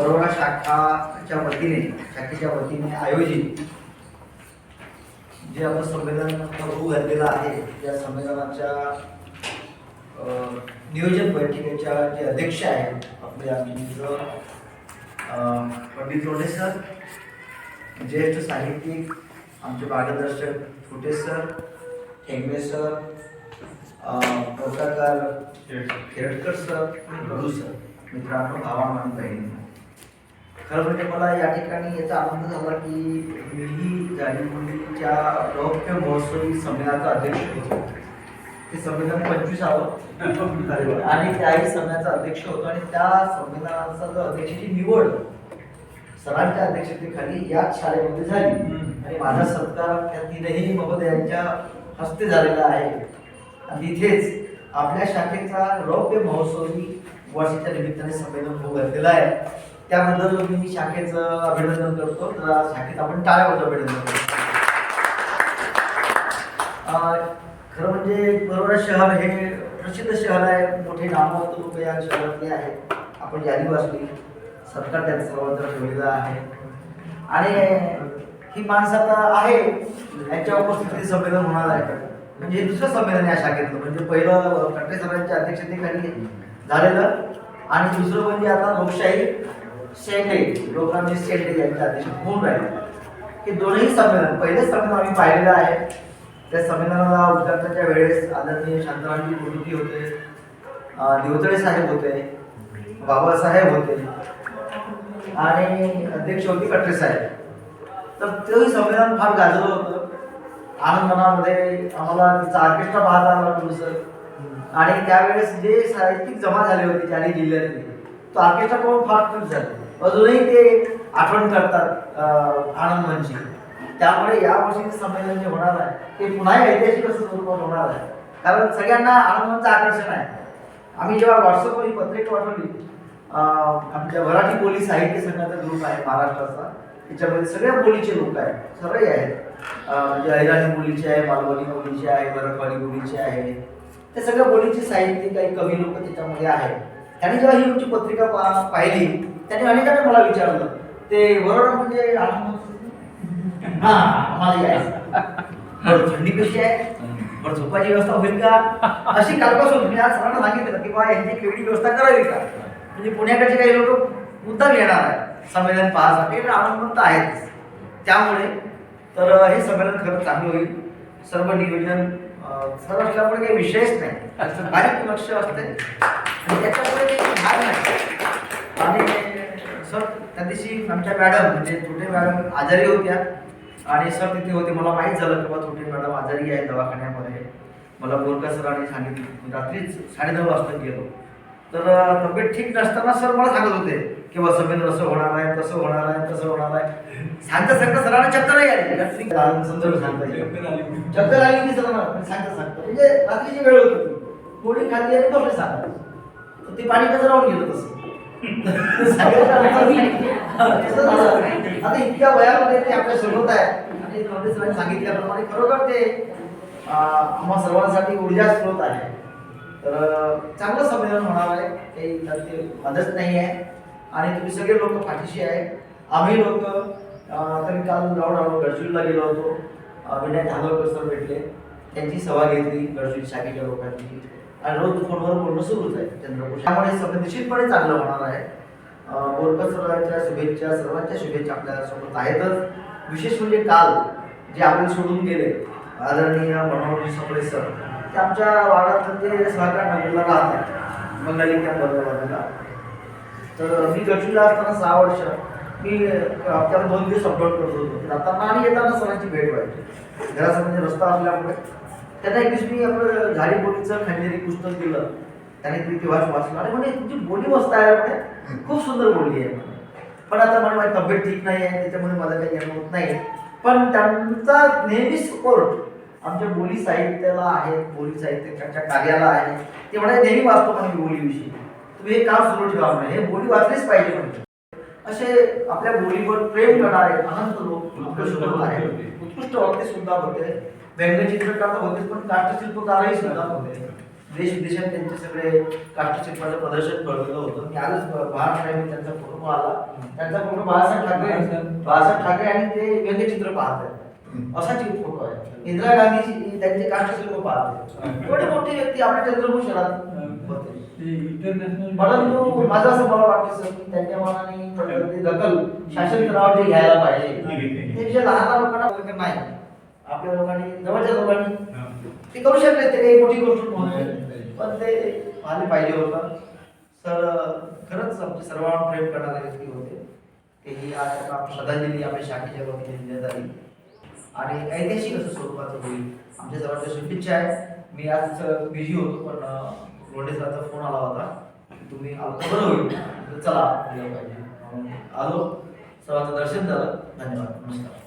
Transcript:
बरोबर शाखाच्या वतीने शाखेच्या वतीने आयोजित जे आपण संमेलन होऊ घातलेलं आहे या संमेलनाच्या नियोजन बैठकीच्या जे अध्यक्ष आहेत आपले आमचे मित्र पंडित लोढे सर ज्येष्ठ साहित्यिक आमचे मार्गदर्शक फुटे सर हेगडे सर पत्रकार खेरटकर सर गडू सर मित्रांनो भावांनो आणि बहिणींनो खरं म्हणजे मला या ठिकाणी याचा आनंद झाला की मीही जाणीवच्या रौप्य महोत्सवी संमेलनाचा अध्यक्ष होतो. ते संमेलन पंचवीसावं. आणि त्याही संमेलनाचा अध्यक्ष होतो आणि त्या संमेलनाचा जो अध्यक्षाची निवड सरांच्या अध्यक्षतेखाली याच शाळेमध्ये झाली. आणि माझा सत्कार त्या तीनही महोदयांच्या हस्ते झालेला आहे. आणि तिथेच आपल्या शाखेचा रौप्य महोत्सवी वर्षाच्या निमित्ताने संमेलन होऊ घातलेलं आहे. त्याबद्दल मी शाखेचं अभिनंदन करतो. तर शाखेत आपण टाळ्यावर अभिनंदन करतो. खरं म्हणजे बरोबर शहर हे प्रसिद्ध शहर आहे. मोठे नामवंत लोक या शहरातले आहेत. आपण यादी वाचली. सत्कार त्यांचा सर्वत्र ठेवलेला आहे. आणि ही माणसं आता आहे. यांच्या उपस्थितीत संमेलन होणार आहे. म्हणजे हे दुसरं संमेलन आहे या शाखेतलं. म्हणजे पहिलं कट्टे सरांच्या अध्यक्षतेखाली झालेलं. आणि दुसरं म्हणजे आता लोकशाही शेंडे लोकांचे शेंडे यांच्या अध्यक्ष होऊन राहिले. हे दोन्ही संमेलन पहिले संमेलन आम्ही पाहिलेलं आहे. त्या संमेलनाला उद्घाटनाच्या वेळेस आदरणीय शांतरामजी गुरुजी होते देवतळे साहेब होते बाबासाहेब होते आणि अध्यक्ष होते कटरे साहेब. तर तेही संमेलन फार गाजलं होतं. आनंदनामध्ये आम्हाला तिचा ऑर्केस्ट्रा पाहता आला सर. आणि त्यावेळेस जे साहित्यिक जमा झाले होते चारही जिल्ह्यातले तो ऑर्केस्ट्रा पाहून फार खुश झाले. अजूनही ते आठवण करतात आनंद म्हणजे. त्यामुळे यावर्षी संमेलन जे होणार आहे ते पुन्हा ऐतिहासिक असं स्वरूपात होणार आहे. कारण सगळ्यांना आनंदाचं आकर्षण आहे. आम्ही जेव्हा व्हॉट्सअपवर ही पत्रिका पाठवली आमच्या मराठी बोली साहित्य संघाचा ग्रुप आहे महाराष्ट्राचा. त्याच्यामध्ये सगळ्या बोलीचे लोक आहेत सगळे आहेत. म्हणजे अहिराणी बोलीचे आहे मालवणी बोलीचे आहे मराठवाडी बोलीचे आहे. ते सगळ्या बोलीचे साहित्य काही कवी लोक त्याच्यामध्ये आहेत. त्यांनी जेव्हा ही आमची पत्रिका पा- पाहिली त्यांनी अनेकांनी मला विचारलं. ते वरोडा म्हणजे आनंद हा आम्हाला यायचं बरं थंडी कशी आहे? बरं झोपाची व्यवस्था होईल का? अशी कालपासून मी आज सरांना सांगितलं की बा यांची केवढी व्यवस्था करावी का? म्हणजे पुण्याकडचे काही लोक मुद्दाम येणार आहे संमेलन पाहण्यासाठी आणि आनंदवंत आहेत. त्यामुळे तर हे संमेलन खरं चांगलं होईल. सर्व नियोजन सर्व असल्यामुळे काही विषयच नाही. बारीक लक्ष असते आणि त्याच्यामुळे काही भाग नाही आणि सर त्या दिवशी आमच्या मॅडम म्हणजे छोटे मॅडम आजारी होत्या. आणि सर तिथे होते मला माहीत झालं की बा छोटे मॅडम आजारी आहे दवाखान्यामध्ये. मला बोरकर सरांनी सांगितलं रात्रीच साडेनऊ वाजता गेलो. तर तब्येत ठीक नसताना सर मला सांगत होते की बा समेन असं होणार आहे तसं होणार आहे तसं होणार आहे. सांगता सांगता सरांना चक्कर नाही. आली संदर्भ सांगता. चक्कर आली. की सरांना सांगता सांगता. म्हणजे रात्रीची वेळ होती. गोळी खाल्ली आणि बसले सांगा तर ते पाणी कसं राहून गेलं तसं. आता इतक्या वयामध्ये ते आपल्यासोबत आहे आणि सरांनी सांगितल्याप्रमाणे खरोखर ते आम्हा सर्वांसाठी ऊर्जा स्रोत आहे तर चांगलं संमेलन होणार आहे काही त्यात ते मदत नाही आहे आणि तुम्ही सगळे लोक पाठीशी आहे आम्ही लोक तरी काल जाऊन आलो गडचिरोलीला गेलो होतो विनायक धानोरकर सर भेटले. त्यांची सभा घेतली गडचिरोली शाखेच्या लोकांची. आणि रोज फोनवर बोलणं सुरूच आहे. चंद्रपूर त्यामुळे सगळं निश्चितपणे चांगलं होणार आहे. बोरकर सरांच्या शुभेच्छा सर्वांच्या शुभेच्छा आपल्यासोबत आहेतच. विशेष म्हणजे काल जे आपण सोडून गेले आदरणीय मनोहरजी सपळे सर ते आमच्या वाडात ते सहकार नगरला राहतात बंगाली कॅम्प बाजूला तर मी गडचिरोलीला असताना सहा वर्ष मी हप्त्याला दोन दिवस अपलोड करत होतो. जाताना आणि येताना सरांची भेट व्हायची. घरासमोर रस्ता असल्यामुळे त्यांना एक दिवशी मी आपलं झाडी बोलीचं खंडेरी पुस्तक दिलं. त्याने ती तेव्हाच वाचलं. आणि म्हणजे तुमची बोली मस्त आहे म्हणे. खूप सुंदर बोली आहे पण आता म्हणे माझी तब्येत ठीक नाही आहे त्याच्यामुळे मला काही येणं होत नाही. पण त्यांचा नेहमी सपोर्ट आमच्या बोली साहित्याला आहे बोली साहित्याच्या कार्याला आहे. ते म्हणजे नेहमी वाचतो म्हणे बोलीविषयी. तुम्ही हे काम सुरू ठेवा म्हणजे हे बोली वाचलीच पाहिजे म्हणजे असे आपल्या बोलीवर प्रेम करणारे अनंत लोक आहेत. उत्कृष्ट वक्ते सुद्धा होते. व्यंगचित्रकार तर होते पण नाट्यशिल्पकारही सुद्धा होते. देश विदेशात त्यांचे सगळे काष्टशिल्पाचं प्रदर्शन कळलेलं होतं. मी आजच महाराष्ट्राने त्यांचा फोटो पाहिला. त्यांचा फोटो बाळासाहेब ठाकरे बाळासाहेब ठाकरे आणि ते व्यंगचित्र पाहत आहेत. असा ती फोटो आहे. इंदिरा गांधीची त्यांचे काष्टशिल्प पाहते. एवढी मोठी व्यक्ती आपल्या चंद्रपूर शहरात होते. परंतु माझं असं मला वाटतं सर की त्यांच्या मनाने ते दखल शासन स्तरावर घ्यायला पाहिजे. ते जे लहान लोकांना नाही. आपल्या लोकांनी जवळच्या लोकांनी ते करू शकले ते काही मोठी गोष्ट नव्हती. पण ते आले पाहिजे होतं. सर खरंच आमचे सर्वांना प्रेम करणारे व्यक्ती होते. तेही आज त्यांना श्रद्धांजली आपल्या शाखेच्या वतीने देण्यात आली आणि ऐतिहासिक असं स्वरूपाचं होईल आमच्या जवळच्या शुभेच्छा आहे. मी आज बिझी होतो पण लोंढे सरांचा फोन आला होता. तुम्ही आलो तर बरं होईल. तर चला गेलं पाहिजे. आलो. सर्वांचं दर्शन झालं. धन्यवाद. नमस्कार.